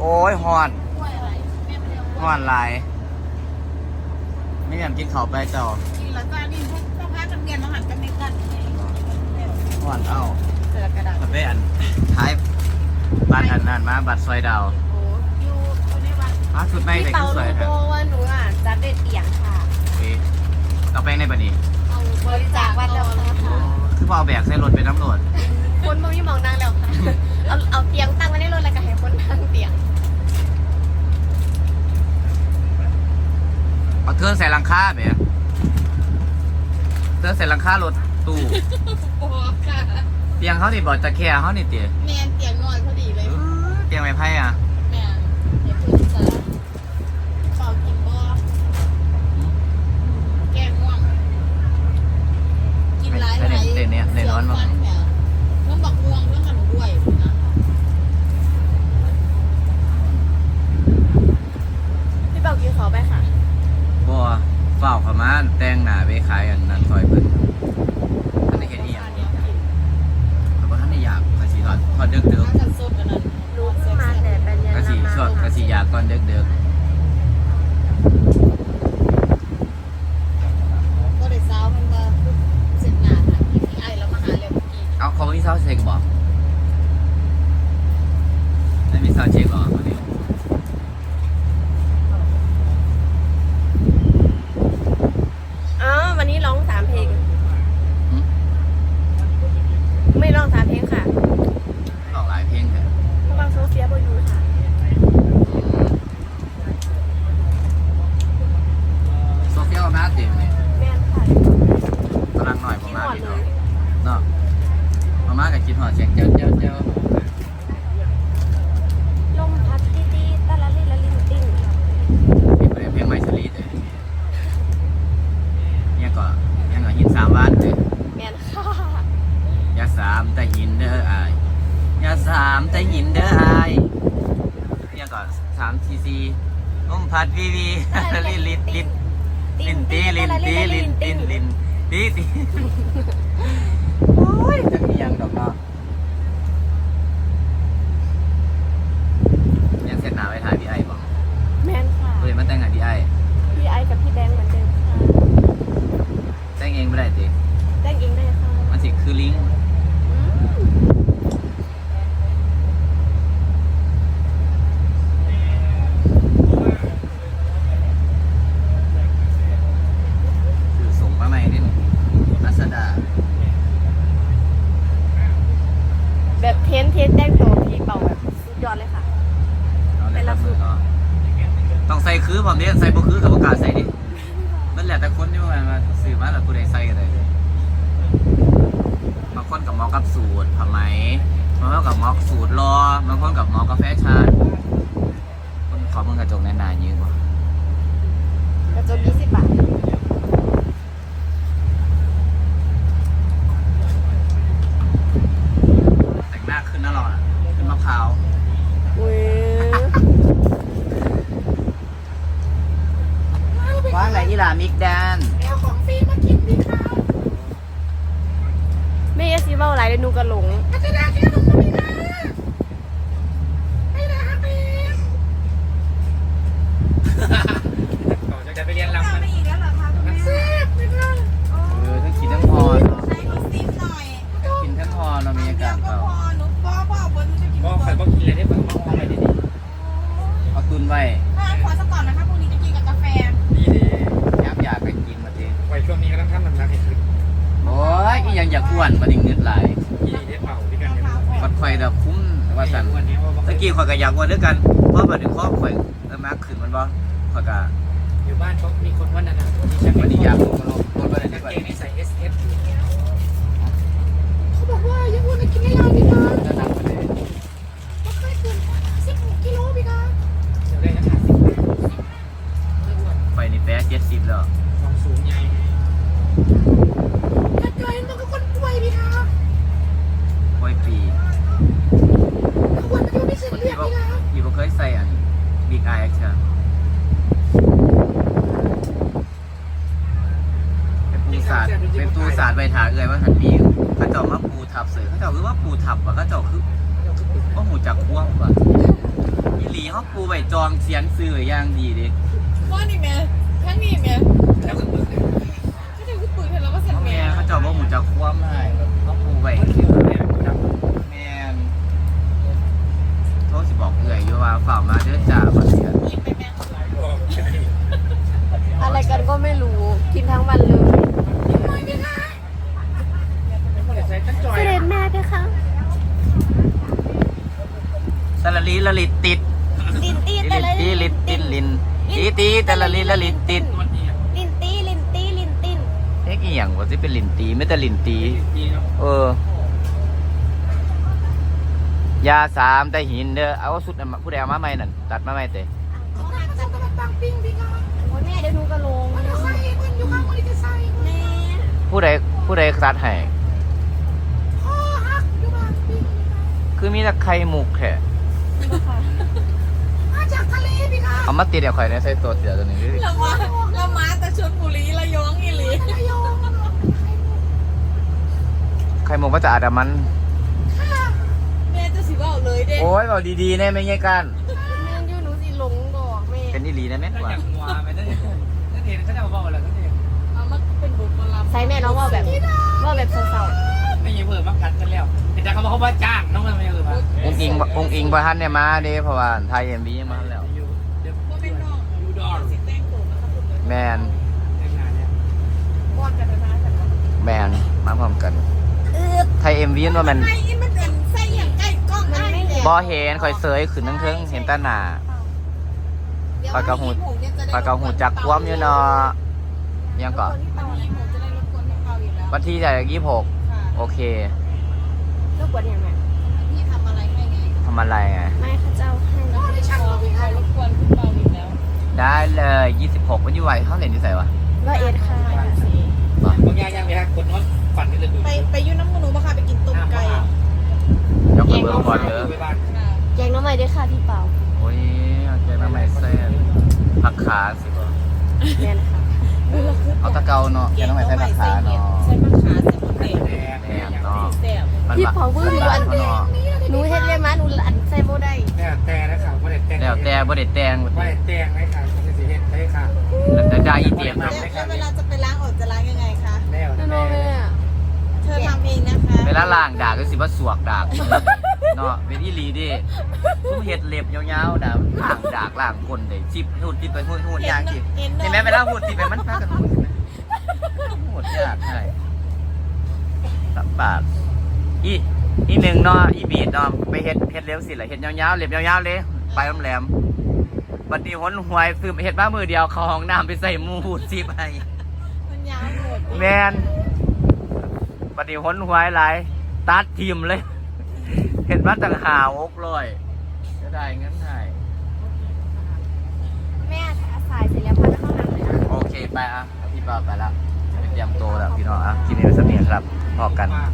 โอ้ยฮอนฮอนหลายไม่อยากกินข้าวไปเจ้ากินแล้วจ้านี่พวกต้องพากันเรียนมาหันกันในกันไงฮอนเอ้าเสือกระดาษมันไปอันท้ายบัตรอันนั้นมาบัตรซอยดาวโอ้อยู่อยู่ในวัดอ้าวชุดไม่พี่แต่เปาคือสวยรู้คโบรับว่าหนูอะจัดเด็ดเตียงค่ะโอเคเอาไปในบัดนี้เอาบริจาควัดแล้วค่ะคือพอเอาแบกใส่รถไปน้ำรถคนมองยี่มองนางแล้วค่ะ เอาเอาเตียงตั้งไว้ในรถแล้วก็ให้คนนั่งเตียง เอาเทือนใส่หลังคาแบบเทือนใส่หลังคารถตู้โอ้ค่ะเตียงเขานี่บอดจะแค่เขานี่เตี๋ยแมนเตียงนอนพอดีเลย เตียงไม้ไผ่อะ แมนเดี๋ยวคุณจะเป่ากินบ่แกงง่วงกินหลายไหลเสียวฟันแหมต้องบอกง่วงเรื่องกันด้วยนะ พี่เปากินขอไปค่ะ บัวเฝ้าเขามาแต่งหน้าไปขายอันนั้นซอยเพิ่นอันนี้แค่นี้อะแต่ว่าท่านได้อยากกะสีทอดทอดเดือดเดือน่าจะสดกันนั้นรู้เพิ่งมาแต่ไปเรียนกะสีชอบกะสีอยากตอนเดือดเดือก็ได้สาวมันมาเสร็จงานอะที่ไอแล้วมาหาเร็วเมื่อกี้ เอาเขามีเซาเช็คบอกไม่มีเซาเช็คหรอวันนี้ อ๋อวันนี้ร้องสามเพลง ไม่ร้องสามเพลงค่ะ ออกหลายเพลงแท้ เพราะบางโซเฟียบอยู่ค่ะ โซเฟียลมาเต็มเนี่ย แม่นค่ะ กำลังหน่อยประ คิด มา ห ณ อด นี้ เล เนาะ ย เนาะประมาณกับคิดหอดเช็คเจ้าเจ้าเจ้า ลมพัดตีตีตะละลิละลินติ้ง เพลงอะไรเพลงไม่สลีดเลยเนี่ยก็ยังก็ หินสามวันเลยแม่นค่ะยาสามแต่หินเด้ออายยาสามแต่หินเด้ออายเนี่ยก็สามทีซีลมพัดวีวีลินลินลินลินตีลินตีลินตีลินตีตีโอ้ยจะมียังดอกเนาะยังเสร็จหนาไปถ่ายพี่ไอ้บอก แม่นค่ะ เลยมาแต่งงานพี่ไอ้ พี่ไอกับพี่แบงค์เหมือนเดิมค่ะ แต่ง เองไม่ได้ติแต่งเองได้ค่ะมันสิคือลิงก์อืมคือส่งมาใหม่นี่ลัสดาแบบเทนเทนแต่งตัวพี่เป่าแบบสุดยอดเลยค่ะ เอาเลยครับมือก็ต้องใส่คือผมเนี่ยใส่บ่คือกับโอกล้าสใส่ดิมันแล้วแต่คนที่ว่ามาซื้อมาแล้วกูได้ใส่กันเลยบางคน กับสูตรผ้าไหมบางคนกับมอกสูตรรอบางคนกับมอกับแฟชั่นคนขอมึงกระจกแน่นานยืนบ่กระจกยี่สิบ ลยหนูกระหลงอาจารย์ที่ขนมดีนะไม่นะเองจะไปเรียนรำทำมันไปอีกแล้วเหรอคะคุณแม่แซ่บเลยค่ะเออทั้งกินทั้งพอเนาะใช้ลูกซิปหน่อยกินทั้งพอเนาะบรรยากาศก็เขาพอหนูป้อป้อบนจะกินก็ใครบอกกินอะไรได้บ้างบอกอะไรดีเอาตุนไว้ถ้าขอสักก่อนนะคะพรุ่งนี้จะกินกับกาแฟๆดีดียับอยากไปกินมาทีไว้ช่วงนี้ก็ต้องทำน้ำหนักให้ขึ้นโอ้ยอีหยังอยากอ้วนมาดิเงินไหลาย คุ้มว่าสันวันนี้ว่าตะกี้ข่อยก็อยากอ้วนด้วยกันเพราะบัดนี้ข้อข่อยเออมากขึ้นมันบ่ข่อยก็อยู่บ้านเขามีคนว่านั่นนะดิฉันวันนี้อยากลดลดไปได้กางที่เกงนี่ใส่ S F อยู่เขาบอกว่ายังอ้วนกินได้ บิ๊กไอแอคชั่นเป็นปูสาดเป็นปูสาดใบถาเอ่ยว่าหันปีเขาเจ้ามาปูทับเสือเขาเจ้าคือว่าปูทับว่ะเขาเจ้าคือเราคือปิดว่าหูจักควงว่ะอีหลีเขาปูใบจองเสียนซื้ออย่างดีดิว่านี่แม่ทั้งนี้แม่แล้วก็เปิดเลยก็ถือว่าปืนเห็นแล้วว่าสันเขาแม่แม่เขาเจ้าว่าหมูจะคว่ำให้เขาปูใบเขียวเนี่ยแม่นเขาสิบอกเอื่อยอยู่ว่าฝ่ามาเด้อจ่าบ่เสีย หยิบไปแม่ หลายบอก อะไรกันก็ไม่รู้ กินทั้งวันเลย ไม่ได้ใช้ตั้งจอย เสด็จแม่เพคะ ตะละลีละลิดติด ลินตี ลิ แต่ น ละ ตี ลิดติดลินตีตีตะละลีละลิดติดตัวนี้ลินตีลินตีลินตินเอ๊ะอีหยังว่าสิเป็นลินตีไม่แต่ลินตีดีเนาะเออยาสามแต่หินเด้อเอาสุดอันมาผู้ใดเอามาใหม่นั่นตัดมาใหม่เตะโอ้ยแม่เดี๋ยวหนูก็ลงแม่ผู้ใดผู้ใดตัดให้คือมีแต่ไข่หมุกแค่เอา มาติดเดี๋ยวข่อยเนี่ยใส่ตัวเสียตัวนี้ดิเรามาเรามาแต่ชนบุรีระยองอีหลีไข่หมุกมาจากอาดามันแม่จะสิว่าเลยเด้โอ้ยบอกดีๆแน่ไม่ใช่กันแม่ยูหนูสิหลงดอกแม่เป็นอีหลีนะแม่กว่าอยากงัวไปนั่นเองนั่นเองเขาจะมาบอกอะไรนั่นเองเอามาเป็นบทบรใส่แม่น้องว่าแบบว่าแบบเศร้าไม่ยังเพิ่มมากัดกันแล้วแต่เขาบอกเขาว่าจ้างน้องมันไม่เออมาองค์อิงองค์อิงบ่ทันเนี่ยมาเด้เพราะว่าไทยเอ็มวียังมาแล้ว แมนแต่งงานเนี่ยบอดกันนะแต่ว่าแมนมาพร้อมกันๆอืดไทยเอ็มวีว่ามันไอ้นี่มันเป็นไส้อย่างใกล้กล้องมันไม่ไอ้เห็นบ่เห็นข่อยเสยขึ้นทั้งเทิงเห็นแตาหน้าปลากระหูปลากระหูจักคว่ำอยู่เนาะยังก่อนวันนี้ผมจะได้รบกวนพี่เปาอีกแล้ววันที่จะยี่หกค่ะโอเคก็ปวดอย่างไรพี่ทำอะไรให้ไงทำอะไรไงไม่ข้าเจ้าให้ขอขอรบกวนพี่เปาอีกแล้ว ได้เลยยี่สิบหกวันยี่ไหวเขาเล่นที่ใส่วะว่าเอ็ดค่ะบ่บางอย่างยังไม่ได้กดน้อยฝันกันเลยดูไปไปยุ่น้ำมูนูมาค่ะไปกินต้มไก่ยกมือเบิ้งก่อนเด้อไปบ้านค่ะแกงน้องใหม่ด้วยค่ะพี่เปาโอ้ยเอาแกน้ำไม่เส้นผักขาสิบ่แม่นะคะเอาตะเกาเนาะแกน้ำไม่ใส่ผักขาเนาะใส่ผักขาใส่ผักเด็ดแดงแม่นเนาะแซ่บมันพี่มาเปาเบิ้งหนูบ้าอันนเขาเนาะหนูเฮ็ดเลยมั้ยหนูอันใส่โบได้แต่แต่นะครับว่า แต่แต่แล้วแต่บ่ได้แต่งว่าแต่แต่งไหมค่ะมันจะเห็นได้ค่ะแล้วแต่ได้อีเตียมแล้เนาะวแล้วเวลาจะไปล้างออกจะล้างยังไงคะแล้วน้องแม่เธอทำเองนะคะเวลาล้างดากก็สิว่าสวกดากเนาะเป็นอีหลีเดิซุ้มเห็ดเล็บยาวๆดาล้างดากล้างก้นได้จิบหูดจิบไปหูดหูดยางจิเห็นเห็นไหมเวลาหูดจิบไปมันพากันหูดจิบหูดยากใช่ลำบากอีอีหนึ่งเนาะอีบีดเนาะไปเห็ดเห็ดเร็วสิละเห็ดยาวๆเล็บยาวๆเลย ไปแหลมๆบัดนี้หนหวยซื้อเห็ดมามือเดียวเข้าห้องน้ำไปใส่หมูหูดจิบให้มันยาวหมดแมนปฏิหนหวยหลายตัดทีมเลย เห็นว่าต่างหาอกลอยจะได้งั้นได้แม่สายเสร็จแล้วพาไปเข้าห้องน้ำเลยนะโอเคไปอะพี่ป้าไปแล้วไปเตรียมตัวแล้วพี่น้องอะกินเอวสมีครับพอกันมา